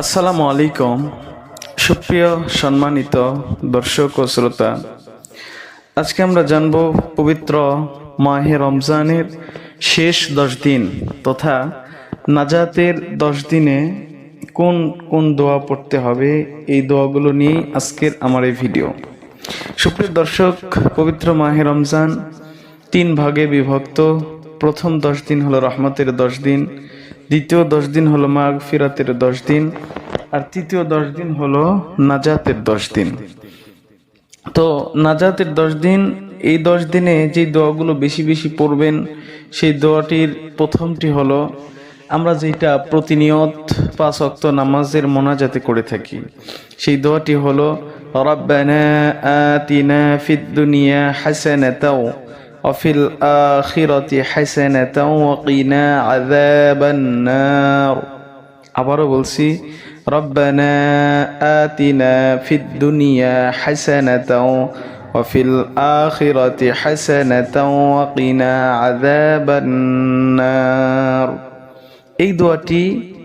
আসসালামু আলাইকুম। সুপ্রিয় সম্মানিত দর্শক ও শ্রোতা, আজকে আমরা জানব পবিত্র মাহে রমজানের শেষ দশ দিন তথা নাজাতের দশ দিনে কোন কোন দোয়া পড়তে হবে, এই দোয়াগুলো নিয়ে আজকের আমার এই ভিডিও। সুপ্রিয় দর্শক, পবিত্র মাহে রমজান তিন ভাগে বিভক্ত। প্রথম দশ দিন হলো রহমতের দশ দিন দ্বিতীয় দশ দিন হলো মাঘ ফিরাতের দশ দিন, আর তৃতীয় দশ দিন হলো নাজাতের দশ দিন। তো নাজাতের দশ দিন, এই দশ দিনে যে দোয়াগুলো বেশি বেশি পড়বেন, সেই দোয়াটির প্রথমটি হলো, আমরা যেটা প্রতিনিয়ত পাঁচ অক্ত নামাজের মোনাজাতে করে থাকি, সেই দোয়াটি হলো, রব্বানা আতিনা ফিদ হাসানাতাও وفي الآخرة حسنة وقنا عذاب النار আবারও বলছি ربنا آتنا في الدنيا حسنة وفي الآخرة حسنة وقنا عذاب النار এই দোয়াটি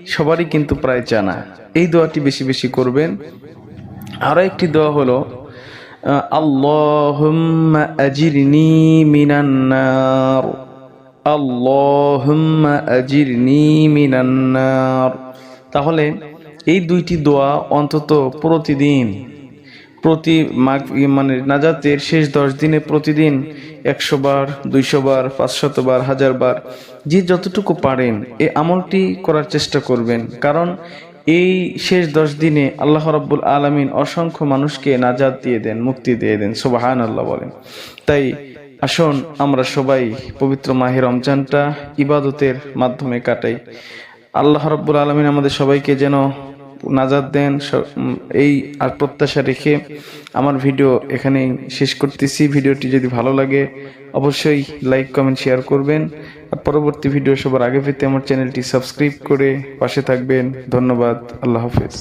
সবারই কিন্তু প্রায় জানা এই দোয়াটি বেশি বেশি করবেন আরও একটি দোয়া হলো আল্লাহুম্মা আজিরনি মিনান নার। আল্লাহুম্মা আজিরনি মিনান নার। তাহলে এই দুইটি দোয়া অন্তত প্রতিদিন, প্রতি মাঘ মানে নাজাতের শেষ দশ দিনে প্রতিদিন একশো বার, দুইশো বার, পাঁচশত বার, হাজার বার, যে যতটুকু পারেন, এই আমলটি করার চেষ্টা করবেন। কারণ এই শেষ দশ দিনে আল্লাহ রব্বুল আলমিন অসংখ্য মানুষকে নাজাদ দিয়ে দেন, মুক্তি দিয়ে দেন সোবাহান আল্লাহ বলেন। তাই আসুন আমরা সবাই পবিত্র মাহে রমজানটা ইবাদতের মাধ্যমে কাটাই। আল্লাহ রব্বুল আলমিন আমাদের সবাইকে যেন নাজাদ দেন এই আর প্রত্যাশা রেখে আমার ভিডিও এখানেই শেষ করতেছি। ভিডিওটি যদি ভালো লাগে, অবশ্যই লাইক, কমেন্ট, শেয়ার করবেন। আর পরবর্তী ভিডিও সবার আগে পেতে আমার চ্যানেলটি সাবস্ক্রাইব করে পাশে থাকবেন। ধন্যবাদ, আল্লাহ হাফেজ।